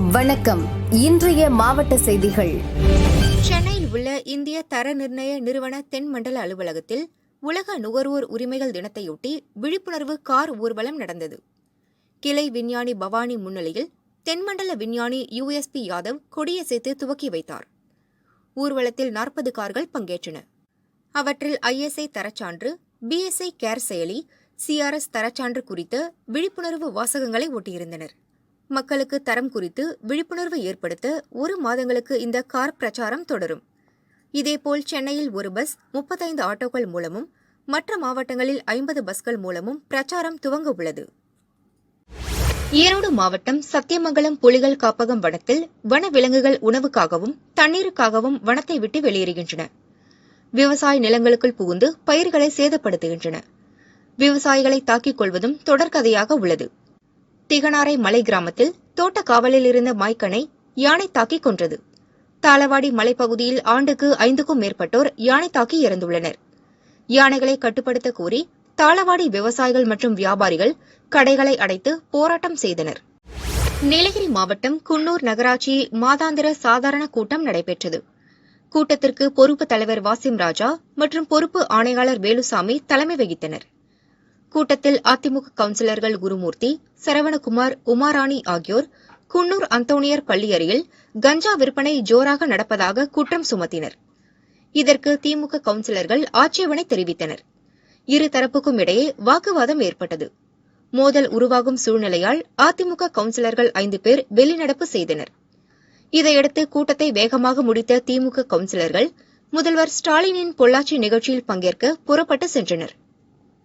வணக்கம். இன்றைய மாவட்ட செய்திகள். சென்னையில் உள்ள இந்திய தர நிர்ணய நிறுவன தென்மண்டல அலுவலகத்தில் உலக நுகர்வோர் உரிமைகள் தினத்தையொட்டி விழிப்புணர்வு கார் ஊர்வலம் நடந்தது. கிளை விஞ்ஞானி பவானி முன்னிலையில் தென்மண்டல விஞ்ஞானி யுஎஸ்பி யாதவ் கொடியசைத்து துவக்கி வைத்தார். ஊர்வலத்தில் நாற்பது கார்கள் பங்கேற்றன. அவற்றில் ஐஎஸ்ஐ தரச்சான்று பிஎஸ்ஐ கேர் செயலி சிஆர்எஸ் தரச்சான்று குறித்த விழிப்புணர்வு வாசகங்களை ஒட்டியிருந்தனர். மக்களுக்கு தரம் குறித்து விழிப்புணர்வு ஏற்படுத்த ஒரு மாதங்களுக்கு இந்த கார் பிரச்சாரம் தொடரும். இதேபோல் சென்னையில் ஒரு பஸ் முப்பத்தைந்து ஆட்டோக்கள் மூலமும் மற்ற மாவட்டங்களில் ஐம்பது பஸ்கள் மூலமும் பிரச்சாரம் துவங்க உள்ளது. ஈரோடு மாவட்டம் சத்தியமங்கலம் புலிகள் காப்பகம் வனத்தில் வனவிலங்குகள் உணவுக்காகவும் தண்ணீருக்காகவும் வனத்தை விட்டு வெளியேறுகின்றன. விவசாய நிலங்களுக்குள் புகுந்து பயிர்களை சேதப்படுத்துகின்றன. விவசாயிகளை தாக்கிக் கொள்வதும் தொடர்கதையாக உள்ளது. திகனாரை மலை கிராமத்தில் தோட்ட காவலில் இருந்த மாய்க்கனை யானை தாக்கி கொன்றது. தாளவாடி மலைப்பகுதியில் ஆண்டுக்கு ஐந்துக்கும் மேற்பட்டோர் யானை தாக்கி இறந்துள்ளனர். யானைகளை கட்டுப்படுத்த கோரி தாளவாடி விவசாயிகள் மற்றும் வியாபாரிகள் கடைகளை அடைத்து போராட்டம் செய்தனர். நீலகிரி மாவட்டம் குன்னூர் நகராட்சி மாதாந்திர சாதாரண கூட்டம் நடைபெற்றது. கூட்டத்திற்கு பொறுப்பு தலைவர் வாசிம் ராஜா மற்றும் பொறுப்பு ஆணையாளர் வேலுசாமி தலைமை வகித்தனர். கூட்டத்தில் அதிமுக கவுன்சிலர்கள் குருமூர்த்தி சரவணகுமார் உமாராணி ஆகியோர் குன்னூர் அந்தோணியர் பள்ளி அருகில் கஞ்சா விற்பனை ஜோராக நடப்பதாக குற்றம் சுமத்தினர். இதற்கு திமுக கவுன்சிலர்கள் ஆட்சேபனை தெரிவித்தனர். இரு தரப்புக்கும் இடையே வாக்குவாதம் ஏற்பட்டது. மோதல் உருவாகும் சூழ்நிலையால் அதிமுக கவுன்சிலர்கள் ஐந்து பேர் வெளிநடப்பு செய்தனர். இதையடுத்து கூட்டத்தை வேகமாக முடித்த திமுக கவுன்சிலர்கள் முதல்வர் ஸ்டாலினின் பொள்ளாச்சி நிகழ்ச்சியில் பங்கேற்க புறப்பட்டு சென்றனர்.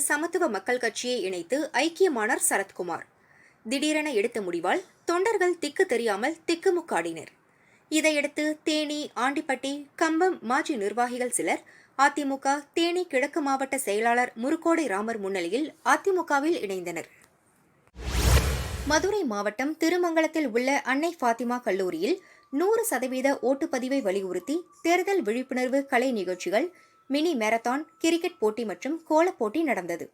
சமத்துவ மக்கள் கட்சியை இணைத்து ஐக்கியமானார் சரத்குமார். திடீரென எடுத்த முடிவால் தொண்டர்கள் திக்கு தெரியாமல் திக்குமுக்காடினர் இதையடுத்து தேனி ஆண்டிப்பட்டி கம்பம் மாஜி நிர்வாகிகள் சிலர் அதிமுக தேனி கிழக்கு மாவட்ட செயலாளர் முருக்கோடை ராமர் முன்னிலையில் அதிமுகவில் இணைந்தனர். மதுரை மாவட்டம் திருமங்கலத்தில் உள்ள அன்னை ஃபாத்திமா கல்லூரியில் நூறு சதவீத ஓட்டுப்பதிவை வலியுறுத்தி தேர்தல் விழிப்புணர்வு கலை நிகழ்ச்சிகள் மினி மேரத்தான் கிரிக்கெட் போட்டி மற்றும் கோலப் போட்டி நடந்தது.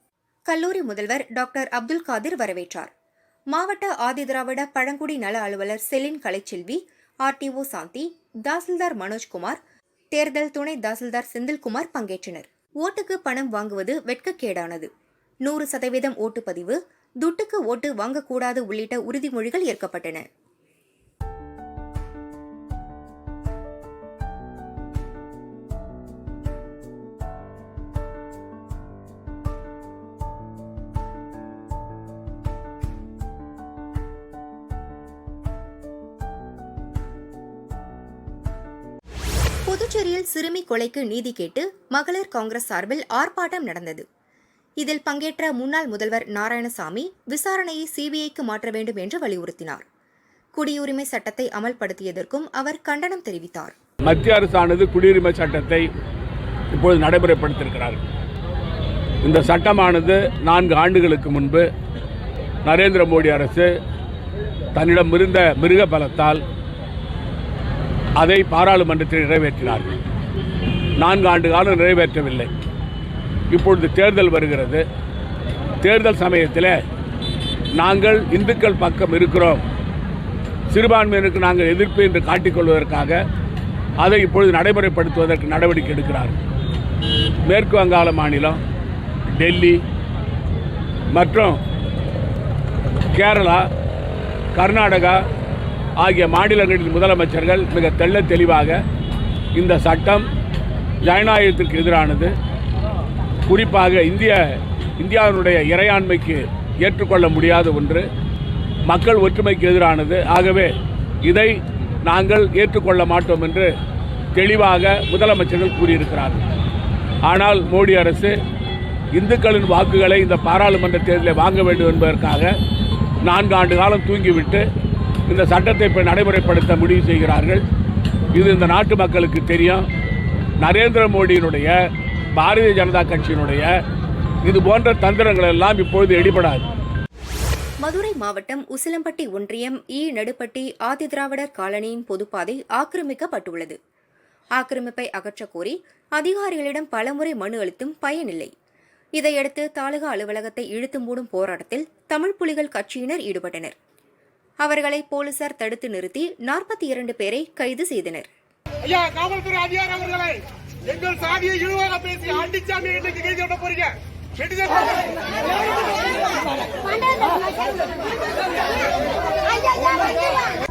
கல்லூரி முதல்வர் டாக்டர் அப்துல் காதிர் வரவேற்றார். மாவட்ட ஆதிதிராவிட பழங்குடி நல அலுவலர் செலின் கலைச்செல்வி ஆர்டிஓ சாந்தி தாசில்தார் மனோஜ்குமார் தேர்தல் துணை தாசில்தார் செந்தில்குமார் பங்கேற்றனர். ஓட்டுக்கு பணம் வாங்குவது வெட்கக்கேடானது. நூறு சதவீதம் ஓட்டுப்பதிவு துட்டுக்கு ஓட்டு வாங்கக்கூடாது உள்ளிட்ட உறுதிமொழிகள் ஏற்கப்பட்டன. புதுச்சேரியில் சிறுமி கொலைக்கு நீதி கேட்டு மகளிர் காங்கிரஸ் சார்பில் ஆர்ப்பாட்டம் நடந்தது. இதில் பங்கேற்ற முன்னாள் முதல்வர் நாராயணசாமி விசாரணையை சிபிஐக்கு மாற்ற வேண்டும் என்று வலியுறுத்தினார். குடியுரிமை சட்டத்தை அமல்படுத்தியதற்கும் அவர் கண்டனம் தெரிவித்தார். மத்திய அரசானது குடியுரிமை சட்டத்தை இப்போது நடைமுறைப்படுத்தியிருக்கிறார் இந்த சட்டமானது நான்கு ஆண்டுகளுக்கு முன்பு நரேந்திர மோடி அரசு தன்னிடம் இருந்த மிருக பலத்தால் அதை பாராளுமன்றத்தில் நிறைவேற்றினார்கள். நான்கு ஆண்டு காலம் நிறைவேற்றவில்லை. இப்பொழுது தேர்தல் வருகிறது. தேர்தல் சமயத்தில் நாங்கள் இந்துக்கள் பக்கம் இருக்கிறோம். சிறுபான்மையினருக்கு நாங்கள் எதிர்ப்பு என்று காட்டிக்கொள்வதற்காக அதை இப்பொழுது நடைமுறைப்படுத்துவதற்கு நடவடிக்கை எடுக்கிறார்கள். மேற்கு வங்காள மாநிலம் டெல்லி மற்றும் கேரளா கர்நாடகா ஆகிய மாநிலங்களின் முதலமைச்சர்கள் மிக தெள்ள தெளிவாக இந்த சட்டம் ஜனநாயகத்திற்கு எதிரானது. குறிப்பாக இந்திய இந்தியாவினுடைய இறையாண்மைக்கு ஏற்றுக்கொள்ள முடியாத ஒன்று. மக்கள் ஒற்றுமைக்கு எதிரானது. ஆகவே இதை நாங்கள் ஏற்றுக்கொள்ள மாட்டோம் என்று தெளிவாக முதலமைச்சர்கள் கூறியிருக்கிறார்கள். ஆனால் மோடி அரசு இந்துக்களின் வாக்குகளை இந்த பாராளுமன்ற தேர்தலில் வாங்க வேண்டும் என்பதற்காக நான்கு ஆண்டு காலம் தூங்கிவிட்டு இந்த சட்டத்தை இப்போ நடைமுறைப்படுத்த முடிவு செய்கிறார்கள். இது இந்த நாட்டு மக்களுக்கு தெரியும். நரேந்திர மோடியினுடைய பாரதிய ஜனதா கட்சியினுடைய இது போன்ற தந்திரங்கள் எல்லாம் இப்பொழுது எடுபடாது. மதுரை மாவட்டம் உசிலம்பட்டி ஒன்றியம் ஈ நெடுப்பட்டி ஆதிதிராவிடர் காலனியின் பொதுப்பாதை ஆக்கிரமிக்கப்பட்டுள்ளது. ஆக்கிரமிப்பை அகற்றக் கோரி அதிகாரிகளிடம் பலமுறை மனு அளித்தும் பயனில்லை. இதையடுத்து தாலுகா அலுவலகத்தை இழுத்து மூடும் போராட்டத்தில் தமிழ் புலிகள் கட்சியினர் ஈடுபட்டனர். அவர்களை போலீசார் தடுத்து நிறுத்தி நாற்பத்தி இரண்டு பேரை கைது செய்தனர். ஐயா காவல்துறை அதிகாரி அவர்களை எங்கள் சாதியை இழிவாக பேசி ஆண்டிச்சாமி இன்னைக்கு கைது பண்ண போறீங்க? நெட்டிசன் ஐயா.